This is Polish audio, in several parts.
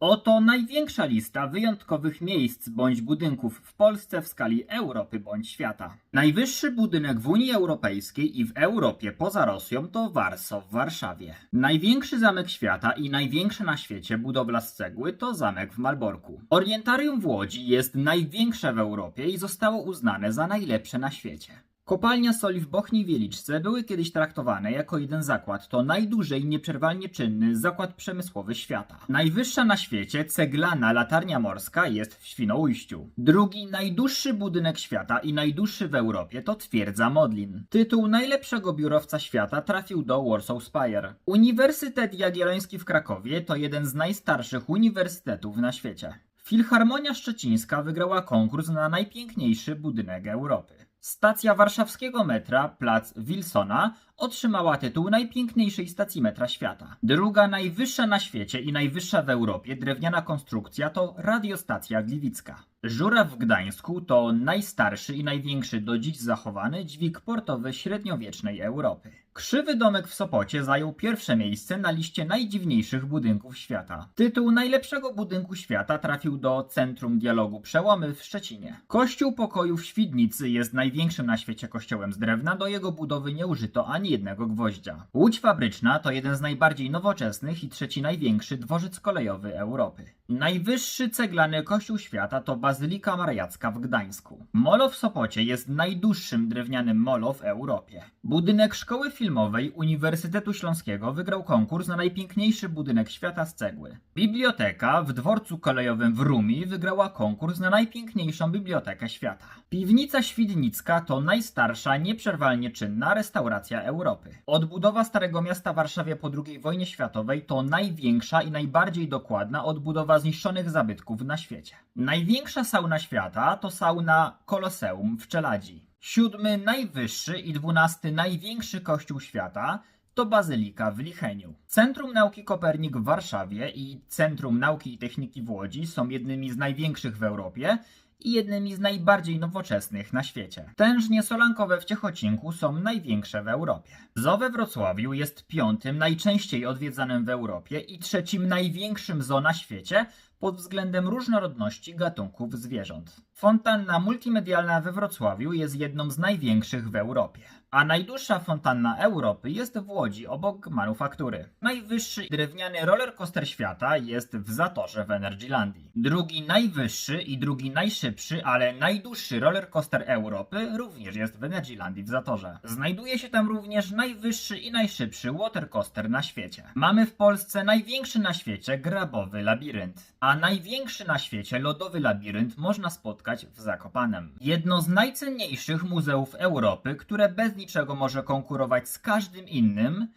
Oto największa lista wyjątkowych miejsc bądź budynków w Polsce w skali Europy bądź świata. Najwyższy budynek w Unii Europejskiej i w Europie poza Rosją to Warso w Warszawie. Największy zamek świata i największa na świecie budowla z cegły to zamek w Malborku. Orientarium w Łodzi jest największe w Europie i zostało uznane za najlepsze na świecie. Kopalnia soli w Bochni i Wieliczce były kiedyś traktowane jako jeden zakład. To najdłużej nieprzerwalnie czynny zakład przemysłowy świata. Najwyższa na świecie ceglana latarnia morska jest w Świnoujściu. Drugi najdłuższy budynek świata i najdłuższy w Europie to twierdza Modlin. Tytuł najlepszego biurowca świata trafił do Warsaw Spire. Uniwersytet Jagielloński w Krakowie to jeden z najstarszych uniwersytetów na świecie. Filharmonia Szczecińska wygrała konkurs na najpiękniejszy budynek Europy. Stacja warszawskiego metra, plac Wilsona, otrzymała tytuł najpiękniejszej stacji metra świata. Druga najwyższa na świecie i najwyższa w Europie drewniana konstrukcja to radiostacja Gliwicka. Żuraw w Gdańsku to najstarszy i największy do dziś zachowany dźwig portowy średniowiecznej Europy. Krzywy domek w Sopocie zajął pierwsze miejsce na liście najdziwniejszych budynków świata. Tytuł najlepszego budynku świata trafił do Centrum Dialogu Przełomy w Szczecinie. Kościół pokoju w Świdnicy jest największym na świecie kościołem z drewna, do jego budowy nie użyto ani jednego gwoździa. Łódź fabryczna to jeden z najbardziej nowoczesnych i trzeci największy dworzec kolejowy Europy. Najwyższy ceglany kościół świata to Bazylika Mariacka w Gdańsku. Molo w Sopocie jest najdłuższym drewnianym molo w Europie. Budynek Szkoły Filmowej Uniwersytetu Śląskiego wygrał konkurs na najpiękniejszy budynek świata z cegły. Biblioteka w dworcu kolejowym w Rumi wygrała konkurs na najpiękniejszą bibliotekę świata. Piwnica Świdnicka to najstarsza, nieprzerwalnie czynna restauracja Europy. Odbudowa Starego Miasta w Warszawie po II wojnie światowej to największa i najbardziej dokładna odbudowa zniszczonych zabytków na świecie. Największa sauna świata to sauna Koloseum w Czeladzi. Siódmy najwyższy i dwunasty największy kościół świata to Bazylika w Licheniu. Centrum Nauki Kopernik w Warszawie i Centrum Nauki i Techniki w Łodzi są jednymi z największych w Europie i jednymi z najbardziej nowoczesnych na świecie. Tężnie solankowe w Ciechocinku są największe w Europie. Zoo we Wrocławiu jest piątym najczęściej odwiedzanym w Europie i trzecim największym zoo na świecie pod względem różnorodności gatunków zwierząt. Fontanna multimedialna we Wrocławiu jest jedną z największych w Europie. A najdłuższa fontanna Europy jest w Łodzi obok manufaktury. Najwyższy drewniany rollercoaster świata jest w Zatorze w Energylandii. Drugi najwyższy i drugi najszybszy, ale najdłuższy rollercoaster Europy również jest w Energylandii w Zatorze. Znajduje się tam również najwyższy i najszybszy watercoaster na świecie. Mamy w Polsce największy na świecie grabowy labirynt, a największy na świecie lodowy labirynt można spotkać w Zakopanem. Jedno z najcenniejszych muzeów Europy, które bez niczego może konkurować z każdym innym,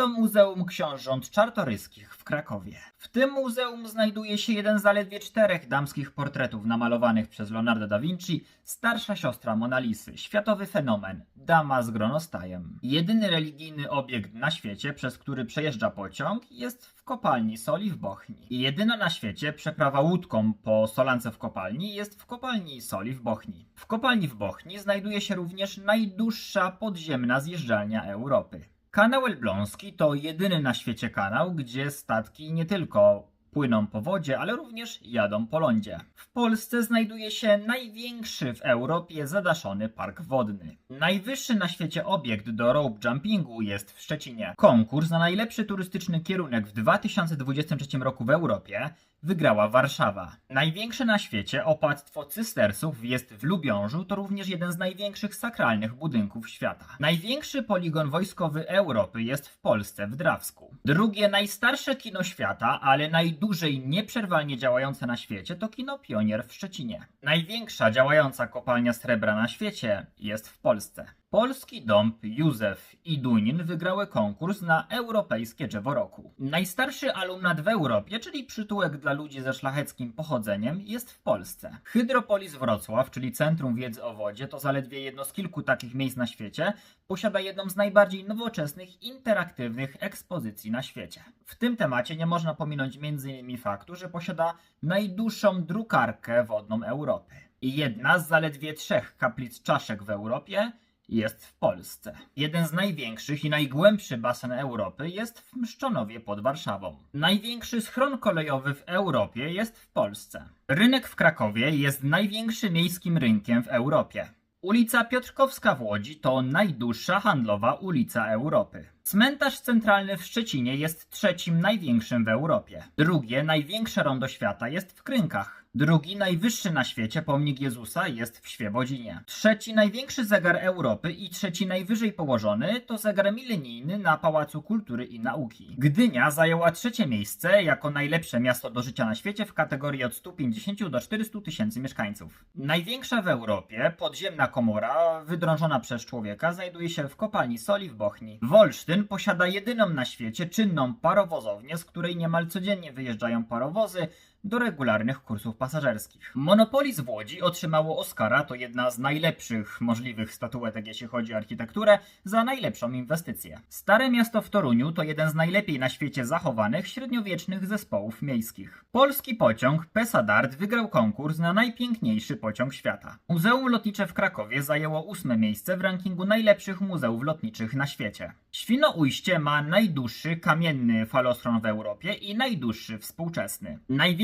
to Muzeum Książąt Czartoryskich w Krakowie. W tym muzeum znajduje się jeden z zaledwie czterech damskich portretów namalowanych przez Leonardo da Vinci, starsza siostra Monalisy, światowy fenomen, dama z gronostajem. Jedyny religijny obiekt na świecie, przez który przejeżdża pociąg, jest w kopalni soli w Bochni. Jedyna na świecie przeprawa łódką po solance w kopalni jest w kopalni soli w Bochni. W kopalni w Bochni znajduje się również najdłuższa podziemna zjeżdżalnia Europy. Kanał Elbląski to jedyny na świecie kanał, gdzie statki nie tylko płyną po wodzie, ale również jadą po lądzie. W Polsce znajduje się największy w Europie zadaszony park wodny. Najwyższy na świecie obiekt do rope jumpingu jest w Szczecinie. Konkurs na najlepszy turystyczny kierunek w 2023 roku w Europie wygrała Warszawa. Największe na świecie opłatstwo cystersów jest w Lubiążu, to również jeden z największych sakralnych budynków świata. Największy poligon wojskowy Europy jest w Polsce, w Drawsku. Drugie najstarsze kino świata, ale najdłużej nieprzerwalnie działające na świecie to kino Pionier w Szczecinie. Największa działająca kopalnia srebra na świecie jest w Polsce. Polski Dąb, Józef i Dunin wygrały konkurs na Europejskie Drzewo Roku. Najstarszy alumnat w Europie, czyli przytułek dla ludzi ze szlacheckim pochodzeniem, jest w Polsce. Hydropolis Wrocław, czyli Centrum Wiedzy o Wodzie, to zaledwie jedno z kilku takich miejsc na świecie, posiada jedną z najbardziej nowoczesnych, interaktywnych ekspozycji na świecie. W tym temacie nie można pominąć m.in. faktu, że posiada najdłuższą drukarkę wodną Europy. Jedna z zaledwie trzech kaplic czaszek w Europie jest w Polsce. Jeden z największych i najgłębszy basen Europy jest w Mszczonowie pod Warszawą. Największy schron kolejowy w Europie jest w Polsce. Rynek w Krakowie jest największym miejskim rynkiem w Europie. Ulica Piotrkowska w Łodzi to najdłuższa handlowa ulica Europy. Cmentarz centralny w Szczecinie jest trzecim największym w Europie. Drugie największe rondo świata jest w Krynkach. Drugi najwyższy na świecie pomnik Jezusa jest w Świebodzinie. Trzeci największy zegar Europy i trzeci najwyżej położony to zegar milenijny na Pałacu Kultury i Nauki. Gdynia zajęła trzecie miejsce jako najlepsze miasto do życia na świecie w kategorii od 150 do 400 tysięcy mieszkańców. Największa w Europie podziemna komora wydrążona przez człowieka znajduje się w kopalni soli w Bochni. Wolsztyn posiada jedyną na świecie czynną parowozownię, z której niemal codziennie wyjeżdżają parowozy do regularnych kursów pasażerskich. Monopolis w Łodzi otrzymało Oscara, to jedna z najlepszych możliwych statuetek, jeśli chodzi o architekturę, za najlepszą inwestycję. Stare Miasto w Toruniu to jeden z najlepiej na świecie zachowanych średniowiecznych zespołów miejskich. Polski pociąg Pesadart wygrał konkurs na najpiękniejszy pociąg świata. Muzeum Lotnicze w Krakowie zajęło ósme miejsce w rankingu najlepszych muzeów lotniczych na świecie. Świnoujście ma najdłuższy kamienny falochron w Europie i najdłuższy współczesny.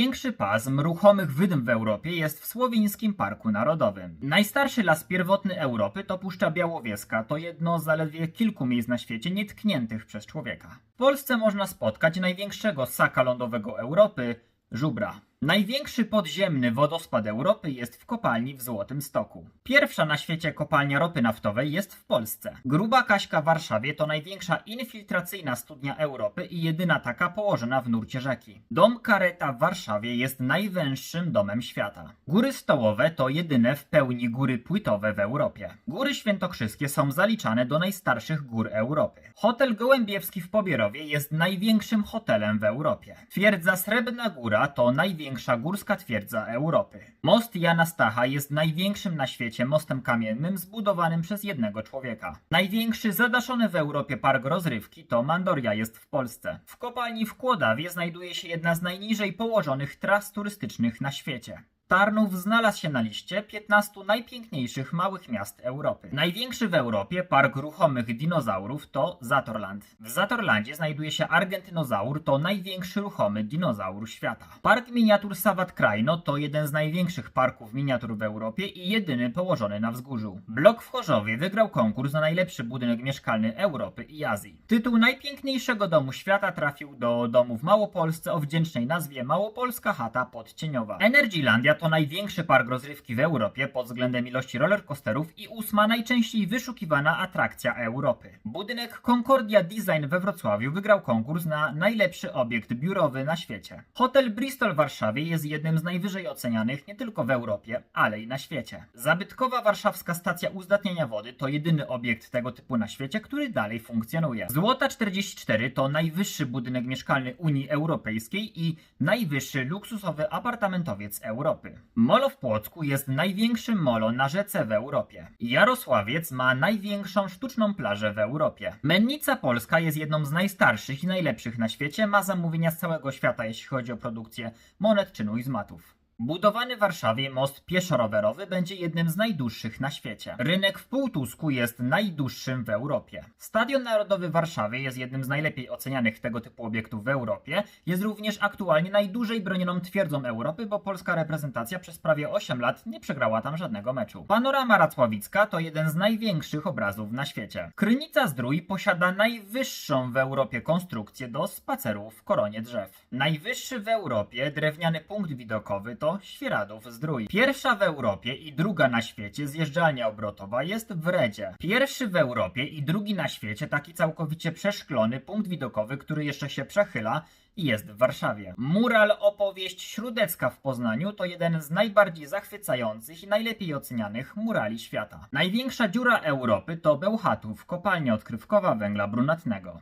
Największy pasm ruchomych wydm w Europie jest w Słowińskim Parku Narodowym. Najstarszy las pierwotny Europy to Puszcza Białowieska, to jedno z zaledwie kilku miejsc na świecie nietkniętych przez człowieka. W Polsce można spotkać największego ssaka lądowego Europy, żubra. Największy podziemny wodospad Europy jest w kopalni w Złotym Stoku. Pierwsza na świecie kopalnia ropy naftowej jest w Polsce. Gruba Kaśka w Warszawie to największa infiltracyjna studnia Europy i jedyna taka położona w nurcie rzeki. Dom Kareta w Warszawie jest najwęższym domem świata. Góry Stołowe to jedyne w pełni góry płytowe w Europie. Góry Świętokrzyskie są zaliczane do najstarszych gór Europy. Hotel Gołębiewski w Pobierowie jest największym hotelem w Europie. Twierdza Srebrna Góra to największa górska twierdza Europy. Most Jana Stacha jest największym na świecie mostem kamiennym zbudowanym przez jednego człowieka. Największy zadaszony w Europie park rozrywki to Mandoria jest w Polsce. W kopalni w Kłodawie znajduje się jedna z najniżej położonych tras turystycznych na świecie. Tarnów znalazł się na liście 15 najpiękniejszych małych miast Europy. Największy w Europie park ruchomych dinozaurów to Zatorland. W Zatorlandzie znajduje się Argentynozaur, to największy ruchomy dinozaur świata. Park miniatur Sawat Krajno to jeden z największych parków miniatur w Europie i jedyny położony na wzgórzu. Blok w Chorzowie wygrał konkurs na najlepszy budynek mieszkalny Europy i Azji. Tytuł najpiękniejszego domu świata trafił do domu w Małopolsce o wdzięcznej nazwie Małopolska Chata Podcieniowa. Energylandia to największy park rozrywki w Europie pod względem ilości rollercoasterów i ósma najczęściej wyszukiwana atrakcja Europy. Budynek Concordia Design we Wrocławiu wygrał konkurs na najlepszy obiekt biurowy na świecie. Hotel Bristol w Warszawie jest jednym z najwyżej ocenianych nie tylko w Europie, ale i na świecie. Zabytkowa warszawska stacja uzdatniania wody to jedyny obiekt tego typu na świecie, który dalej funkcjonuje. Złota 44 to najwyższy budynek mieszkalny Unii Europejskiej i najwyższy luksusowy apartamentowiec Europy. Molo w Płocku jest największym molo na rzece w Europie. Jarosławiec ma największą sztuczną plażę w Europie. Mennica Polska jest jedną z najstarszych i najlepszych na świecie, ma zamówienia z całego świata jeśli chodzi o produkcję monet czy nuizmatów. Budowany w Warszawie most pieszo-rowerowy będzie jednym z najdłuższych na świecie. Rynek w Półtusku jest najdłuższym w Europie. Stadion Narodowy w Warszawie jest jednym z najlepiej ocenianych tego typu obiektów w Europie. Jest również aktualnie najdłużej bronioną twierdzą Europy, bo polska reprezentacja przez prawie 8 lat nie przegrała tam żadnego meczu. Panorama Racławicka to jeden z największych obrazów na świecie. Krynica Zdrój posiada najwyższą w Europie konstrukcję do spacerów w koronie drzew. Najwyższy w Europie drewniany punkt widokowy to Świeradów Zdrój. Pierwsza w Europie i druga na świecie zjeżdżalnia obrotowa jest w Redzie. Pierwszy w Europie i drugi na świecie taki całkowicie przeszklony punkt widokowy, który jeszcze się przechyla i jest w Warszawie. Mural opowieść Śródecka w Poznaniu to jeden z najbardziej zachwycających i najlepiej ocenianych murali świata. Największa dziura Europy to Bełchatów, kopalnia odkrywkowa węgla brunatnego.